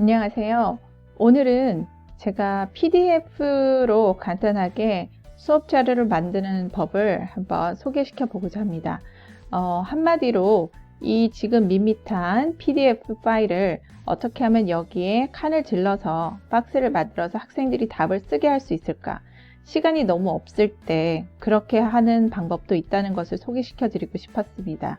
안녕하세요. 오늘은 제가 PDF로 간단하게 수업 자료를 만드는 법을 한번 소개시켜 보고자 합니다. 어, 한마디로 이 지금 밋밋한 PDF 파일을 어떻게 하면 여기에 칸을 질러서 박스를 만들어서 학생들이 답을 쓰게 할 수 있을까? 시간이 너무 없을 때 그렇게 하는 방법도 있다는 것을 소개시켜 드리고 싶었습니다.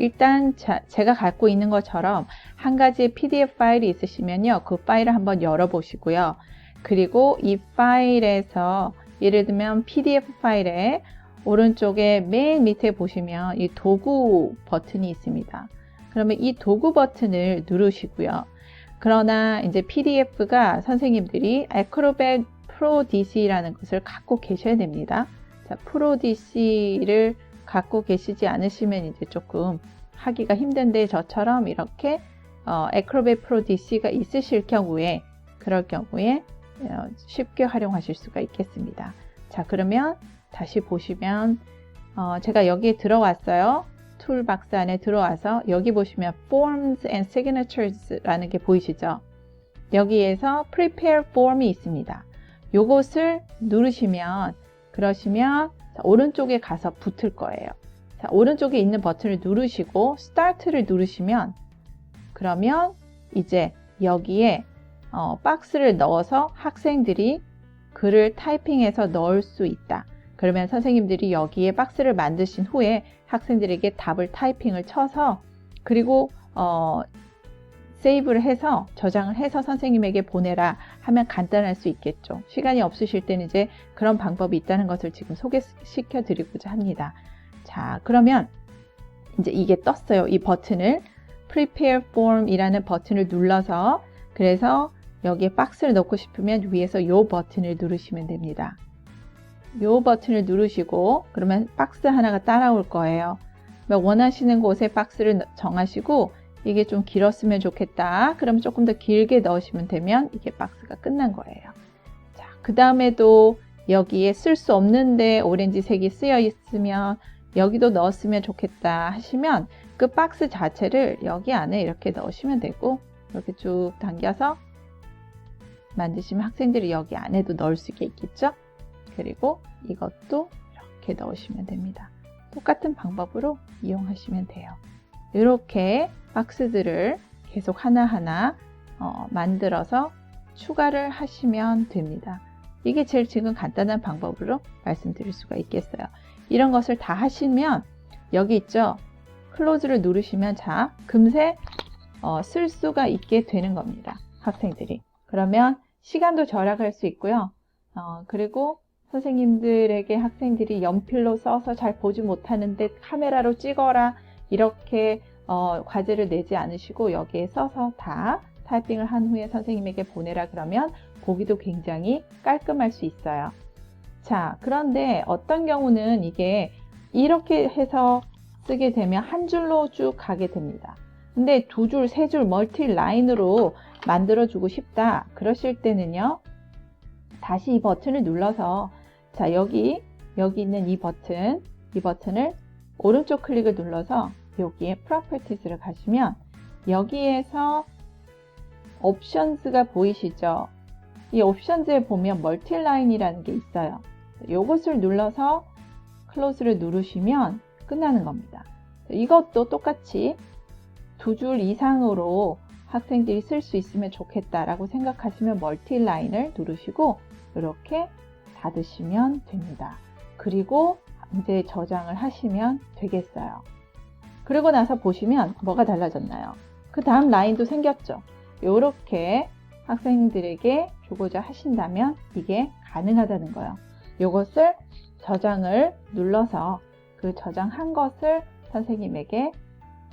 일단 자, 제가 갖고 있는 것처럼 한 가지의 PDF 파일이 있으시면요. 그 파일을 한번 열어보시고요. 그리고 이 파일에서 예를 들면 PDF 파일에 오른쪽에 맨 밑에 보시면 이 도구 버튼이 있습니다. 그러면 이 도구 버튼을 누르시고요. 그러나 이제 PDF가 선생님들이 Acrobat Pro DC라는 것을 갖고 계셔야 됩니다. 자, Pro DC를 갖고 계시지 않으시면 이제 조금 하기가 힘든데 저처럼 이렇게 어, Acrobat Pro DC가 있으실 경우에 그럴 경우에 어, 쉽게 활용하실 수가 있겠습니다. 자 그러면 다시 보시면 어, 제가 여기에 들어왔어요. 툴 박스 안에 들어와서 여기 보시면 Forms and Signatures라는 게 보이시죠? 여기에서 Prepare Form이 있습니다. 요것을 누르시면 그러시면 자, 오른쪽에 가서 붙을 거예요. 자, 오른쪽에 있는 버튼을 누르시고 Start를 누르시면 그러면 이제 여기에 어, 박스를 넣어서 학생들이 글을 타이핑해서 넣을 수 있다. 그러면 선생님들이 여기에 박스를 만드신 후에 학생들에게 답을 타이핑을 쳐서 그리고 어, 세이브를 해서 저장을 해서 선생님에게 보내라 하면 간단할 수 있겠죠. 시간이 없으실 때는 이제 그런 방법이 있다는 것을 지금 소개시켜 드리고자 합니다. 자, 그러면 이제 이게 떴어요. 이 버튼을 Prepare Form이라는 버튼을 눌러서 그래서 여기에 박스를 넣고 싶으면 위에서 이 버튼을 누르시면 됩니다. 이 버튼을 누르시고 그러면 박스 하나가 따라올 거예요. 원하시는 곳에 박스를 정하시고 이게 좀 길었으면 좋겠다. 그럼 조금 더 길게 넣으시면 되면 이게 박스가 끝난 거예요. 자, 그 다음에도 여기에 쓸 수 없는데 오렌지 색이 쓰여 있으면 여기도 넣었으면 좋겠다 하시면 그 박스 자체를 여기 안에 이렇게 넣으시면 되고 이렇게 쭉 당겨서 만드시면 학생들이 여기 안에도 넣을 수 있겠죠? 그리고 이것도 이렇게 넣으시면 됩니다. 똑같은 방법으로 이용하시면 돼요. 이렇게 박스들을 계속 하나하나 어, 만들어서 추가를 하시면 됩니다. 이게 제일 지금 간단한 방법으로 말씀드릴 수가 있겠어요. 이런 것을 다 하시면 여기 있죠. 클로즈를 누르시면 자 금세 어, 쓸 수가 있게 되는 겁니다. 학생들이. 그러면 시간도 절약할 수 있고요. 어, 그리고 선생님들에게 학생들이 연필로 써서 잘 보지 못하는데 카메라로 찍어라 이렇게 어, 과제를 내지 않으시고 여기에 써서 다 타이핑을 한 후에 선생님에게 보내라 그러면 보기도 굉장히 깔끔할 수 있어요. 자, 그런데 어떤 경우는 이게 이렇게 해서 쓰게 되면 한 줄로 쭉 가게 됩니다. 근데 두 줄, 세 줄 멀티 라인으로 만들어 주고 싶다. 그러실 때는요. 다시 이 버튼을 눌러서 자, 여기 여기 있는 이 버튼, 이 버튼을 오른쪽 클릭을 눌러서 여기에 Properties를 가시면 여기에서 옵션스가 보이시죠? 이 옵션즈에 보면 멀티라인이라는 게 있어요. 이것을 눌러서 클로즈를 누르시면 끝나는 겁니다. 이것도 똑같이 두 줄 이상으로 학생들이 쓸 수 있으면 좋겠다라고 생각하시면 멀티라인을 누르시고 이렇게 닫으시면 됩니다. 그리고 이제 저장을 하시면 되겠어요. 그리고 나서 보시면 뭐가 달라졌나요? 그 다음 라인도 생겼죠. 이렇게 학생들에게 주고자 하신다면 이게 가능하다는 거예요. 이것을 저장을 눌러서 그 저장한 것을 선생님에게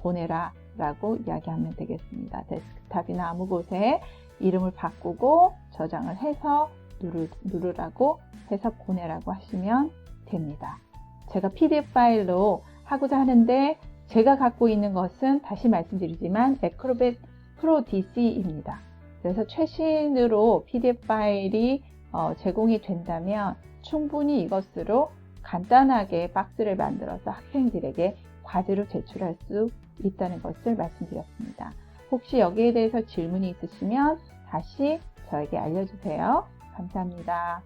보내라 라고 이야기하면 되겠습니다. 데스크탑이나 아무 곳에 이름을 바꾸고 저장을 해서 누르, 누르라고 해서 보내라고 하시면 됩니다. 제가 PDF 파일로 하고자 하는데 제가 갖고 있는 것은 다시 말씀드리지만 에크로벳 프로 DC입니다. 그래서 최신으로 PDF 파일이 어, 제공이 된다면 충분히 이것으로 간단하게 박스를 만들어서 학생들에게 과제로 제출할 수 있다는 것을 말씀드렸습니다. 혹시 여기에 대해서 질문이 있으시면 다시 저에게 알려주세요. 감사합니다.